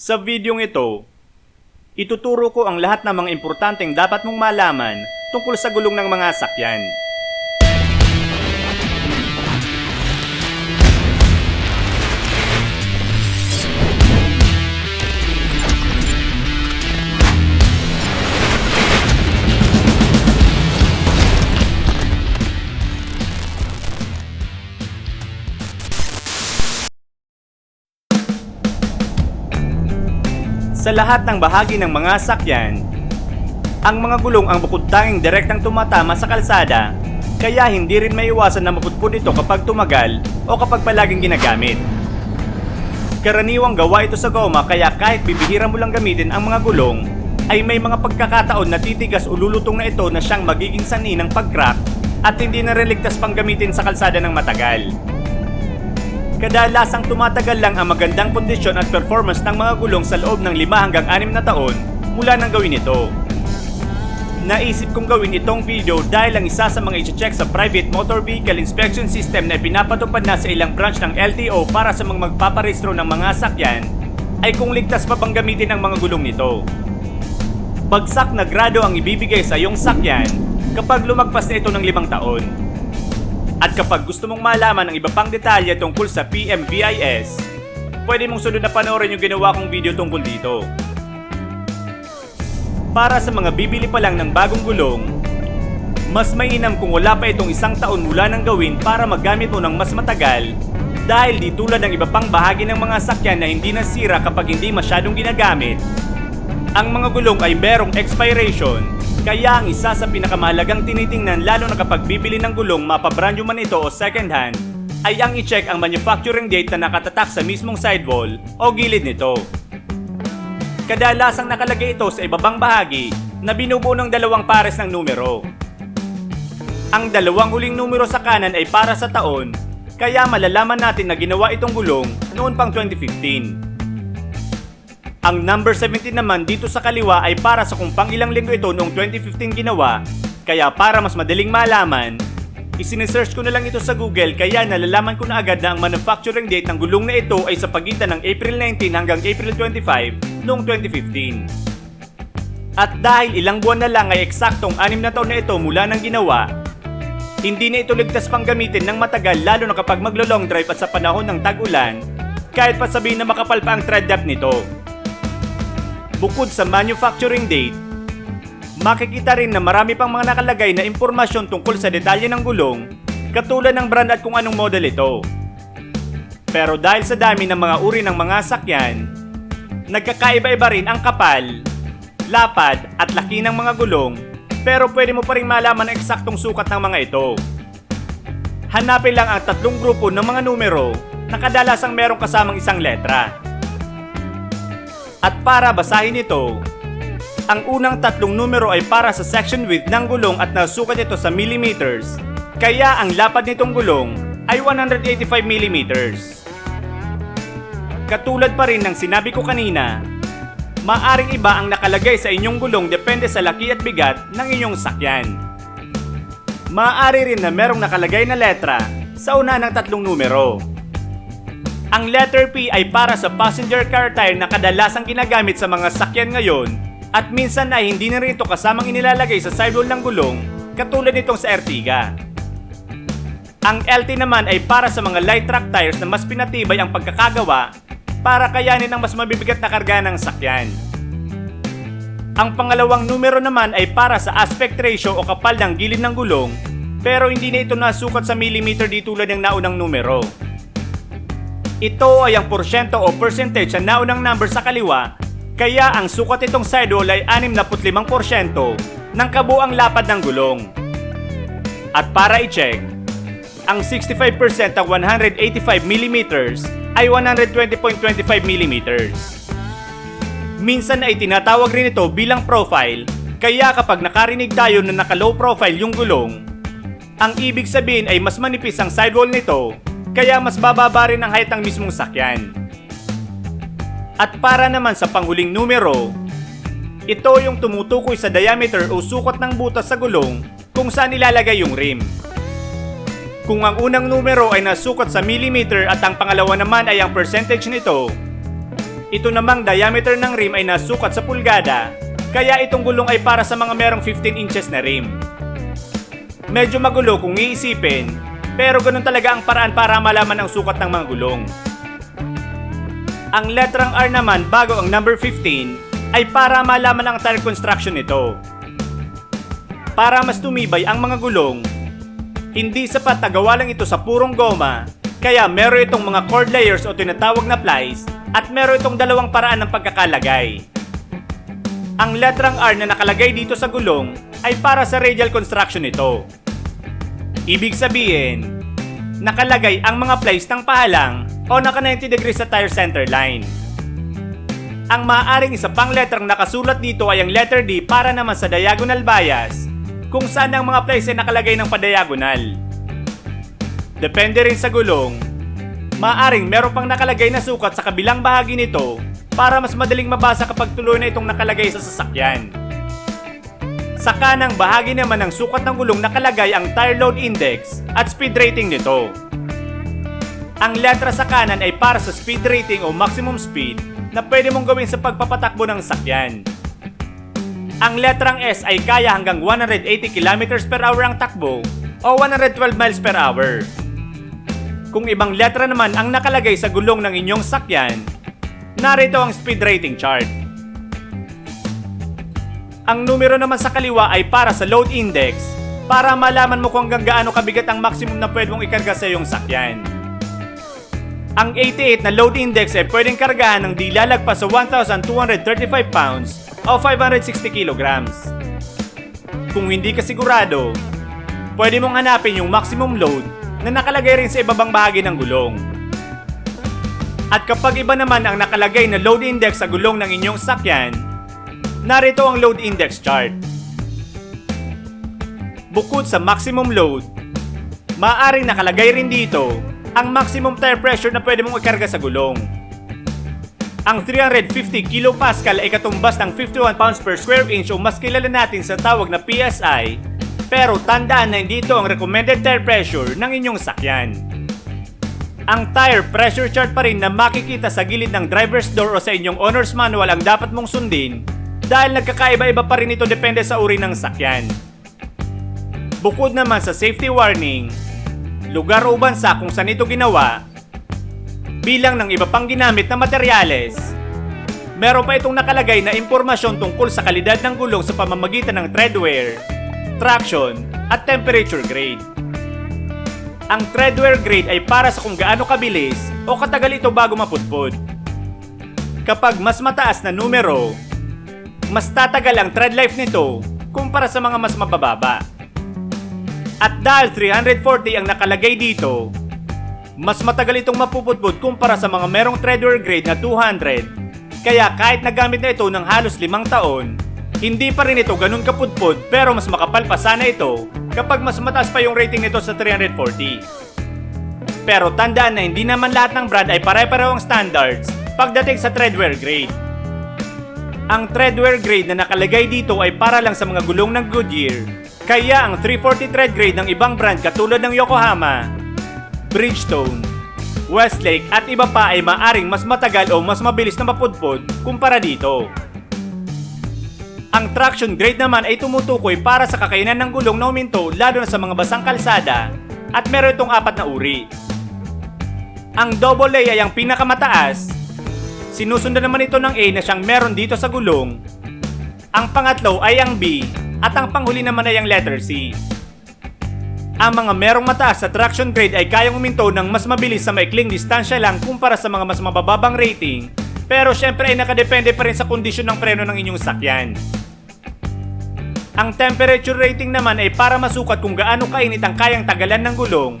Sa videong ito, ituturo ko ang lahat ng mga importanteng dapat mong malaman tungkol sa gulong ng mga sakyan. Sa lahat ng bahagi ng mga sakyan, ang mga gulong ang bukod tanging direktang tumatama sa kalsada, kaya hindi rin maiwasan na mapudpud ito kapag tumagal o kapag palaging ginagamit. Karaniwang gawa ito sa goma kaya kahit bibihira mo lang gamitin ang mga gulong, ay may mga pagkakataon na titigas o lulutong na ito na siyang magiging sanhi ng pag-crack at hindi na rin pang gamitin sa kalsada ng matagal. Kadalasang tumatagal lang ang magandang kondisyon at performance ng mga gulong sa loob ng 5 hanggang 6 na taon mula nang gawin ito. Naisip kong gawin itong video dahil ang isa sa mga i-check sa Private Motor Vehicle Inspection System na pinapatupad na sa ilang branch ng LTO para sa mga magpaparehistro ng mga sakyan ay kung ligtas pa bang gamitin ang mga gulong nito. Bagsak na grado ang ibibigay sa iyong sakyan kapag lumagpas na ito ng limang taon. At kapag gusto mong malaman ang iba pang detalye tungkol sa PMVIS, pwede mong sunod na panoorin yung ginawa kong video tungkol dito. Para sa mga bibili pa lang ng bagong gulong, mas mainam kung wala pa itong isang taon mula nang gawin para magamit mo ng mas matagal dahil di tulad ng iba pang bahagi ng mga sakyan na hindi nasira kapag hindi masyadong ginagamit. Ang mga gulong ay merong expiration kaya ang isa sa pinakamahalagang tinitingnan lalo na kapag bibili ng gulong mapabrandyo man ito o second hand ay ang i-check ang manufacturing date na nakatatak sa mismong sidewall o gilid nito. Kadalasang nakalagay ito sa ibabang bahagi na binubuo ng dalawang pares ng numero. Ang dalawang huling numero sa kanan ay para sa taon, kaya malalaman natin na ginawa itong gulong noon pang 2015. Ang number 17 naman dito sa kaliwa ay para sa kung pang ilang linggo ito noong 2015 ginawa, kaya para mas madaling malaman, isinesearch ko na lang ito sa Google kaya nalalaman ko na agad na ang manufacturing date ng gulong na ito ay sa pagitan ng April 19 hanggang April 25 noong 2015. At dahil ilang buwan na lang ay eksaktong anim na taon na ito mula nang ginawa, hindi na ito ligtas pang gamitin ng matagal lalo na kapag maglo-long drive at sa panahon ng tag-ulan, kahit pa sabihin na makapal pa ang tread depth nito. Bukod sa manufacturing date, makikita rin na marami pang mga nakalagay na impormasyon tungkol sa detalye ng gulong, katulad ng brand at kung anong model ito. Pero dahil sa dami ng mga uri ng mga sakyan, nagkakaiba-iba rin ang kapal, lapad at laki ng mga gulong, pero pwede mo pa rin malaman ang eksaktong sukat ng mga ito. Hanapin lang ang tatlong grupo ng mga numero na kadalasang merong kasamang isang letra. At para basahin ito, ang unang tatlong numero ay para sa section width ng gulong at nasukat ito sa millimeters, kaya ang lapad nitong gulong ay 185 millimeters. Katulad pa rin ng sinabi ko kanina, maaring iba ang nakalagay sa inyong gulong depende sa laki at bigat ng inyong sakyan. Maaari rin na merong nakalagay na letra sa una ng tatlong numero. Ang letter P ay para sa passenger car tire na kadalasang ginagamit sa mga sakyan ngayon at minsan ay hindi na rin ito kasamang inilalagay sa sidewall ng gulong katulad nitong sa Ertiga. Ang LT naman ay para sa mga light truck tires na mas pinatibay ang pagkakagawa para kayanin ang mas mabibigat na karga ng sakyan. Ang pangalawang numero naman ay para sa aspect ratio o kapal ng gilid ng gulong pero hindi na ito nasukat sa millimeter di tulad ng naunang numero. Ito ay ang porsyento o percentage sa naunang number sa kaliwa, kaya ang sukat itong sidewall ay 65% ng kabuang lapad ng gulong. At para i-check, ang 65% ng 185 mm ay 120.25 mm. Minsan ay tinatawag rin ito bilang profile, kaya kapag nakarinig tayo na naka-low profile yung gulong, ang ibig sabihin ay mas manipis ang sidewall nito kaya mas bababa rin ang height ng mismong sakyan. At para naman sa panghuling numero, ito yung tumutukoy sa diameter o sukat ng butas sa gulong kung saan ilalagay yung rim. Kung ang unang numero ay nasukat sa millimeter at ang pangalawa naman ay ang percentage nito, Ito namang diameter ng rim ay nasukat sa pulgada, kaya itong gulong ay para sa mga merong 15 inches na rim. Medyo magulo kung iisipin, pero ganun talaga ang paraan para malaman ang sukat ng mga gulong. Ang letrang R naman bago ang number 15 ay para malaman ang tire construction nito. Para mas tumibay ang mga gulong, hindi sapat na gawa lang ito sa purong goma, kaya meron itong mga cord layers o tinatawag na plies at meron itong dalawang paraan ng pagkakalagay. Ang letrang R na nakalagay dito sa gulong ay para sa radial construction nito. Ibig sabihin, nakalagay ang mga plies ng pahalang o naka 90 degrees sa tire center line. Ang maaaring isa pang letrang nakasulat dito ay ang letter D para naman sa diagonal bias kung saan ang mga plies ay nakalagay ng padiagonal. Depende rin sa gulong, maaring meron pang nakalagay na sukat sa kabilang bahagi nito para mas madaling mabasa kapag tuloy na itong nakalagay sa sasakyan. Sa kanang bahagi naman ng sukat ng gulong nakalagay ang tire load index at speed rating nito. Ang letra sa kanan ay para sa speed rating o maximum speed na pwede mong gawin sa pagpapatakbo ng sakyan. Ang letrang S ay kaya hanggang 180 km per hour ang takbo o 112 miles per hour. Kung ibang letra naman ang nakalagay sa gulong ng inyong sakyan, narito ang speed rating chart. Ang numero naman sa kaliwa ay para sa load index para malaman mo kung hanggang gaano kabigat ang maximum na pwede mong ikarga sa iyong sakyan. Ang 88 na load index ay pwedeng kargahan ng di lalagpas sa 1,235 pounds o 560 kilograms. Kung hindi ka sigurado, pwede mong hanapin yung maximum load na nakalagay rin sa ibabang bahagi ng gulong. At kapag iba naman ang nakalagay na load index sa gulong ng inyong sakyan, narito ang load index chart. Bukod sa maximum load, maaaring nakalagay rin dito ang maximum tire pressure na pwede mong ikarga sa gulong. Ang 350 kPa ay katumbas ng 51 pounds per square inch o mas kilala natin sa tawag na PSI, pero tandaan na hindi ito ang recommended tire pressure ng inyong sakyan. Ang tire pressure chart pa rin na makikita sa gilid ng driver's door o sa inyong owner's manual ang dapat mong sundin dahil nagkakaiba-iba pa rin ito depende sa uri ng sakyan. Bukod naman sa safety warning, lugar o bansa kung saan ito ginawa, bilang ng iba pang ginamit na materyales, meron pa itong nakalagay na impormasyon tungkol sa kalidad ng gulong sa pamamagitan ng tread wear, traction, at temperature grade. Ang tread wear grade ay para sa kung gaano kabilis o katagal ito bago maputpod. Kapag mas mataas na numero, mas tatagal ang tread life nito kumpara sa mga mas mabababa. At dahil 340 ang nakalagay dito, mas matagal itong mapuputpod kumpara sa mga merong treadwear grade na 200. Kaya kahit nagamit na ito ng halos limang taon, hindi pa rin ito ganun kapudpod pero mas makapal pa sana ito kapag mas mataas pa yung rating nito sa 340. Pero tandaan na hindi naman lahat ng brand ay pare-pareho ang standards pagdating sa treadwear grade. Ang treadwear grade na nakalagay dito ay para lang sa mga gulong ng Goodyear kaya ang 340 tread grade ng ibang brand katulad ng Yokohama, Bridgestone, Westlake at iba pa ay maaring mas matagal o mas mabilis na mapudpod kumpara dito. Ang traction grade naman ay tumutukoy para sa kakayanan ng gulong na uminto lalo na sa mga basang kalsada at meron itong apat na uri. Ang double A ay ang pinakamataas. Sinusundan naman ito ng A na siyang meron dito sa gulong. Ang pangatlo ay ang B at ang panghuli naman ay ang letter C. Ang mga merong mataas sa traction grade ay kayang uminto ng mas mabilis sa maikling distansya lang kumpara sa mga mas mabababang rating, pero syempre ay nakadepende pa rin sa kondisyon ng preno ng inyong sakyan. Ang temperature rating naman ay para masukat kung gaano kainit ang kayang tagalan ng gulong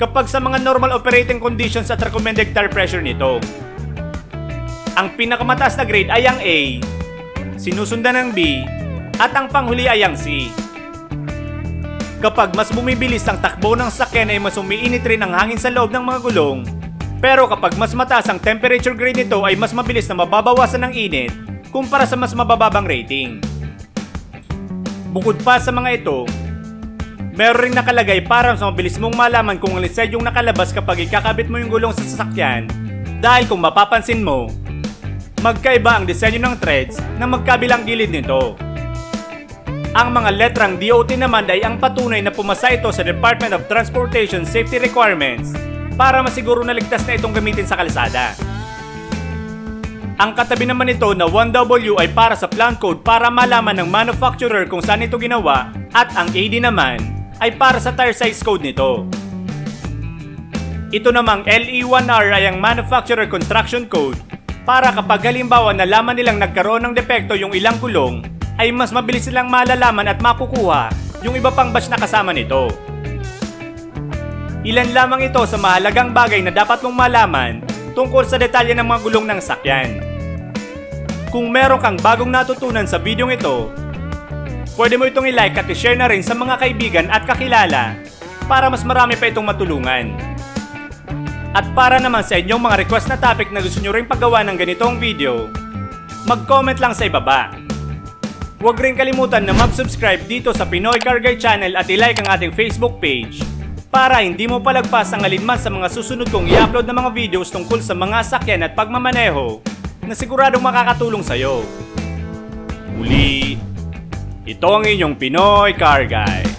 kapag sa mga normal operating conditions at recommended tire pressure nito. Ang pinakamataas na grade ay ang A, sinusundan ng B, at ang panghuli ay ang C. Kapag mas bumibilis ang takbo ng sakyan ay mas umiinit rin ang hangin sa loob ng mga gulong. Pero kapag mas mataas ang temperature grade nito ay mas mabilis na mababawasan ng init kumpara sa mas mabababang rating. Bukod pa sa mga ito, meron ring nakalagay para mas mabilis mong malaman kung alin sa yung nakalabas kapag ikakabit mo yung gulong sa sasakyan dahil kung mapapansin mo, Magkaiba ang disenyo ng threads na magkabilang gilid nito. Ang mga letrang DOT naman ay ang patunay na pumasa ito sa Department of Transportation Safety Requirements para masiguro na ligtas na itong gamitin sa kalsada. Ang katabi naman nito na 1W ay para sa plant code para malaman ng manufacturer kung saan ito ginawa at ang AD naman ay para sa tire size code nito. Ito namang LE1R ay ang manufacturer construction code para kapag halimbawa nalaman nilang nagkaroon ng depekto yung ilang gulong ay mas mabilis silang malalaman at makukuha yung iba pang batch na kasama nito. Ilan lamang ito sa mahalagang bagay na dapat mong malaman tungkol sa detalye ng mga gulong ng sakyan. Kung meron kang bagong natutunan sa video ito, pwede mo itong i-like at i-share na rin sa mga kaibigan at kakilala para mas marami pa itong matulungan. At para naman sa inyong mga request na topic na gusto nyo rin paggawa ng ganitong video, mag-comment lang sa ibaba. Huwag rin kalimutan na mag-subscribe dito sa Pinoy Car Guy Channel at i-like ang ating Facebook page para hindi mo palagpas ang alinman sa mga susunod kong i-upload na mga videos tungkol sa mga sakyan at pagmamaneho na siguradong makakatulong sa'yo. Muli, ito ang inyong Pinoy Car Guy.